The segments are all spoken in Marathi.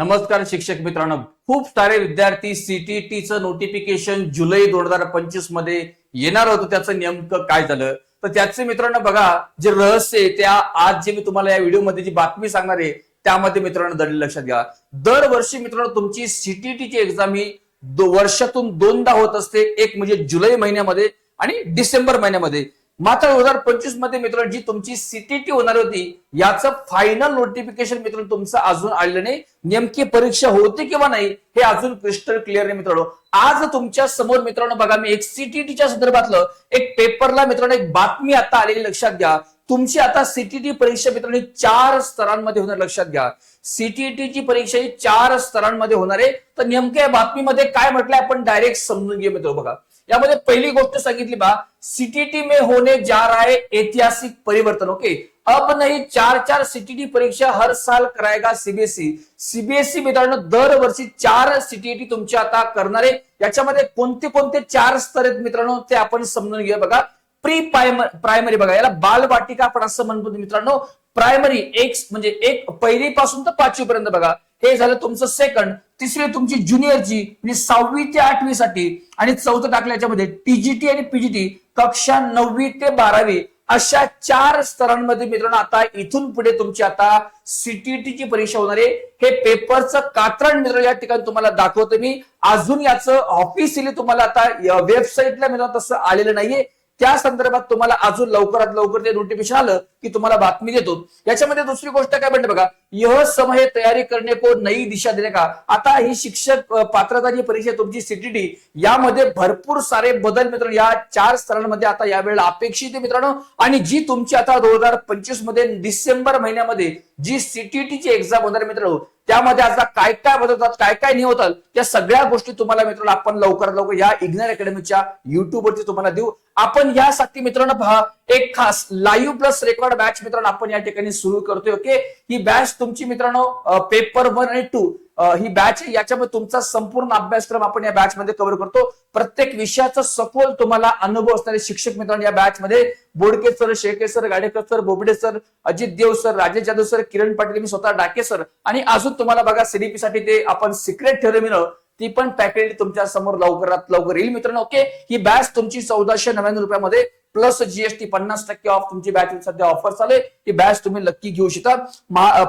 नमस्कार शिक्षक मित्रांनो. खूप सारे विद्यार्थी सीटीटीचं नोटिफिकेशन जुलै दोन हजार पंचवीसमध्ये येणार होतं. त्याचं नेमकं काय झालं? तर त्याचे मित्रांनो बघा जे रहस्य आहे त्या आज जे मी तुम्हाला या व्हिडिओमध्ये जी बातमी सांगणार आहे त्यामध्ये मित्रांनो दडली लक्षात घ्या. दरवर्षी मित्रांनो तुमची सीटीटीची एक्झाम ही दो- वर्षातून दोनदा होत असते. एक म्हणजे जुलै महिन्यामध्ये आणि डिसेंबर महिन्यामध्ये. मात्र दोन हजार पंचवीसमध्ये मित्रांनो जी तुमची सीटीटी होणार होती याचं फायनल नोटिफिकेशन मित्रांनो तुमचं अजून आलेलं नाही. नेमकी परीक्षा होते किंवा नाही हे अजून क्रिस्टल क्लिअर नाही मित्रांनो. आज तुमच्यासमोर मित्रांनो बघा मी एक सीटीटीच्या संदर्भातलं एक पेपरला मित्रांनो एक बातमी आता आलेली लक्षात घ्या. तुमची आता सीटीटी परीक्षा मित्रांनो चार स्तरांमध्ये होणार लक्षात घ्या. सीटीटीची परीक्षा ही चार स्तरांमध्ये होणार आहे. तर नेमक्या बातमीमध्ये काय म्हटलंय आपण डायरेक्ट समजून घेऊ मित्र बघा. यामध्ये पहिली गोष्ट सांगितली बा सीटीटी में होने जा रहा है ऐतिहासिक परिवर्तन ओके अब नहीं चार चार सीटीटी परीक्षा हर साल करायगा सीबीएसई सीबीएसई मित्रांनो दरवर्षी चार सीटीटी तुमच्या आता करणार. आहे याच्यामध्ये कोणते कोणते चार स्तर आहेत मित्रांनो ते आपण समजून घेऊया. बघा प्री प्रायमरी बघा याला बालवाटिका आपण असं म्हणतो मित्रांनो. प्रायमरी एक म्हणजे एक पहिली पासून तर पाचवी पर्यंत बघा. हे झालं तुमचं सेकंड तिसरी तुमची ज्युनियरची म्हणजे सहावी ते आठवी साठी आणि चौथं टाकलं याच्यामध्ये टीजीटी आणि पीजीटी कक्षा नववी ते बारावी अशा चार स्तरांमध्ये मित्रांनो आता इथून पुढे तुमची आता सीटीटीची परीक्षा होणार आहे. हे पेपरचं कात्रण मित्र या ठिकाणी तुम्हाला दाखवतो मी. अजून याचं ऑफिशियली तुम्हाला आता वेबसाईटला मित्रांनो तसं आलेलं नाहीये. त्या संदर्भात तुम्हाला अजून लवकरात लवकर ते नोटिफिकेशन आलं की तुम्हाला बातमी देतो. याच्यामध्ये दुसरी गोष्ट काय म्हणते बघा? यह समय तयारी करणे को नई दिशा देणे का। आता ही शिक्षक पात्रताची परीक्षा तुमची सीटीटी यामध्ये भरपूर सारे बदल मित्रांनो या चार स्तरांमध्ये आता यावेळेला अपेक्षित आहे मित्रांनो. आणि जी तुमची आता दोन हजार पंचवीसमध्ये डिसेंबर महिन्यामध्ये जी सीटीटीची एक्झाम होणार मित्रांनो त्यामध्ये आता काय काय बदलतात काय काय नाही होतात त्या सगळ्या गोष्टी तुम्हाला मित्रांनो आपण लवकरात लवकर या इग्नर अकॅडमीच्या युट्यूबवरती तुम्हाला देऊ. आपण यासाठी मित्रांनो पहा एक खास लाईव्ह प्लस रेकॉर्ड बॅच मित्रांनो आपण या ठिकाणी सुरू करतोय ओके ही बॅच तुमची मित्रांनो पेपर वन आणि टू ही बॅच आहे. याच्यामध्ये तुमचा संपूर्ण अभ्यासक्रम आपण या बॅच मध्ये कव्हर करतो. प्रत्येक विषयाचा सखोल तुम्हाला अनुभव असणारे शिक्षक मित्रांनो या बॅच मध्ये Bodke sir Shelke sir Gadekar sir Bobde sir Ajit Dev sir Rajesh Jadhav sir Kiran Patil मी स्वतः डाके सर. आणि अजून तुम्हाला बघा सीडीपी साठी ते आपण सिक्रेट ठेवलं मिळलं ती पण पॅकेज तुमच्यासमोर लवकरात लवकर येईल मित्रांनो ओके ही बॅच तुमची चौदाशे नव्याण्णव रुपयामध्ये प्लस जीएसटी पन्नास टक्के ऑफ तुमची बॅच सध्या ऑफर चालू आहे. ही बॅच तुम्ही नक्की घेऊ शकता.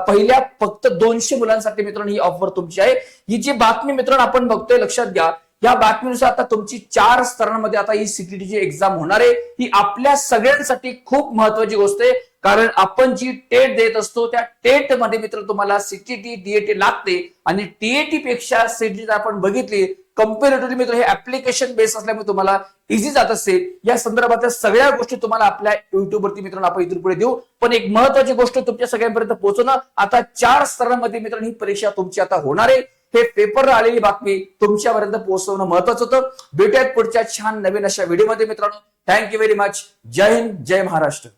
पहिल्या फक्त दोनशे मुलांसाठी मित्रांनो ही ऑफर तुमची आहे. ही जी बातमी मित्रांनो आपण बघतोय लक्षात घ्या. या बातमीनुसार आता तुमची चार स्तरांमध्ये आता ही सीटीटीची एक्झाम होणार आहे. ही आपल्या सगळ्यांसाठी खूप महत्वाची गोष्ट आहे. कारण आपण जी टेट देत असतो त्या टेटमध्ये मित्र तुम्हाला सीटीटी डीएटी लागते. आणि टीएटी पेक्षा सीटीटी आपण बघितली कम्पेरेटिव्हली मित्र हे ऍप्लिकेशन बेस असल्यामुळे तुम्हाला इझी जात असते या संदर्भातल्या सगळ्या गोष्टी तुम्हाला आपल्या युट्यूबवरती मित्रांनो आपण इथून पुढे देऊ. पण एक महत्वाची गोष्ट तुमच्या सगळ्यांपर्यंत पोहोचवणं आता चार स्तरांमध्ये मित्रांनो ही परीक्षा तुमची आता होणार आहे. हे पेपरला आलेली बातमी तुमच्यापर्यंत पोहोचवणं महत्वाचं होतं. भेटूयात पुढच्या छान नवीन अशा व्हिडिओमध्ये मित्रांनो. थँक्यू व्हेरी मच जय हिंद जय महाराष्ट्र.